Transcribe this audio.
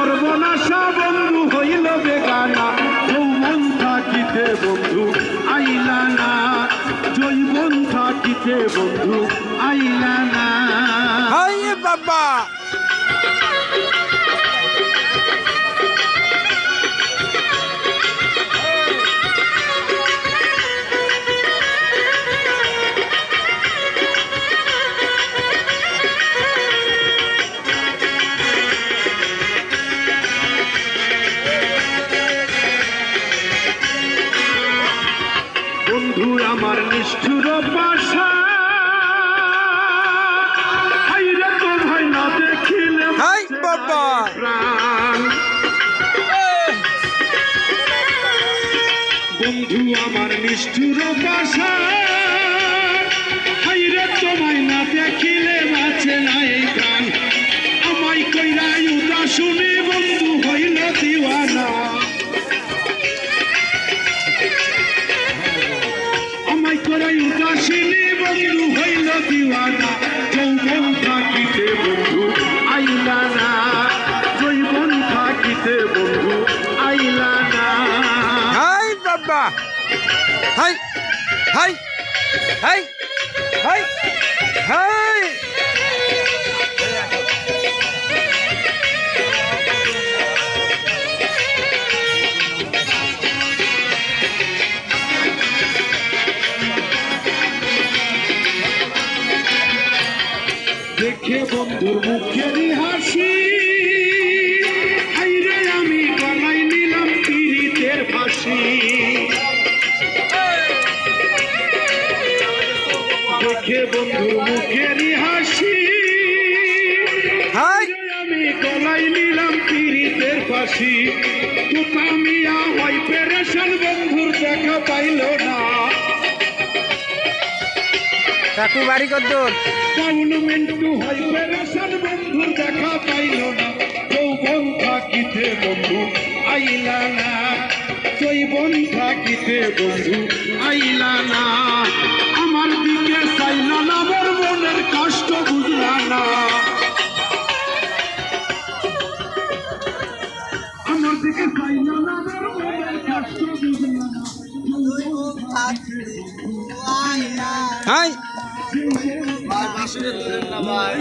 সর্বনাশা বন্ধু হইল বেগানা যৌবন থাকিতে বন্ধু, আইলা না। জৈবন থাকিতে বন্ধু, আইলা না। বাবা! আমার নিষ্ঠুর পাশা হাইরে তো ভাই না দেখিলে বাবা। বন্ধু আমার নিষ্ঠুর হাইরে তোমায় না দেখিলে বাঁচে না এই উদাসিনী বন্ধু হইল দিওয়ানা, যৌবন থাকিতে বন্ধু, আইলা না জৈবন থাকিতে বন্ধু, আইলা না। হাই বাবা, hi hi hi hi hi. দেখে বন্ধুর হাসি আইরে আমি গলাই নিলাম পীড়িতের ফাঁসি। দেখে বন্ধুর মুখেরই হাসি আমি নিলাম পীড়িতের ফাঁসি। পেরেশান বন্ধুর দেখা পাইল না। কাকু বাড়ি কদ্দুর পাউল মিন্টু পেরেশান দেখা পাইল না। যৌবন থাকিতে বন্ধু? আইলা না। যৌবন থাকিতে বন্ধু? আইলা না। আমার দিকে চাইলা না মোর মনের কষ্ট বুঝলা না। আমার দিকে চাইলা না মোর মনের কষ্ট বুঝলা না। হাই। ভাই বাসুরে তুলেন না ভাই।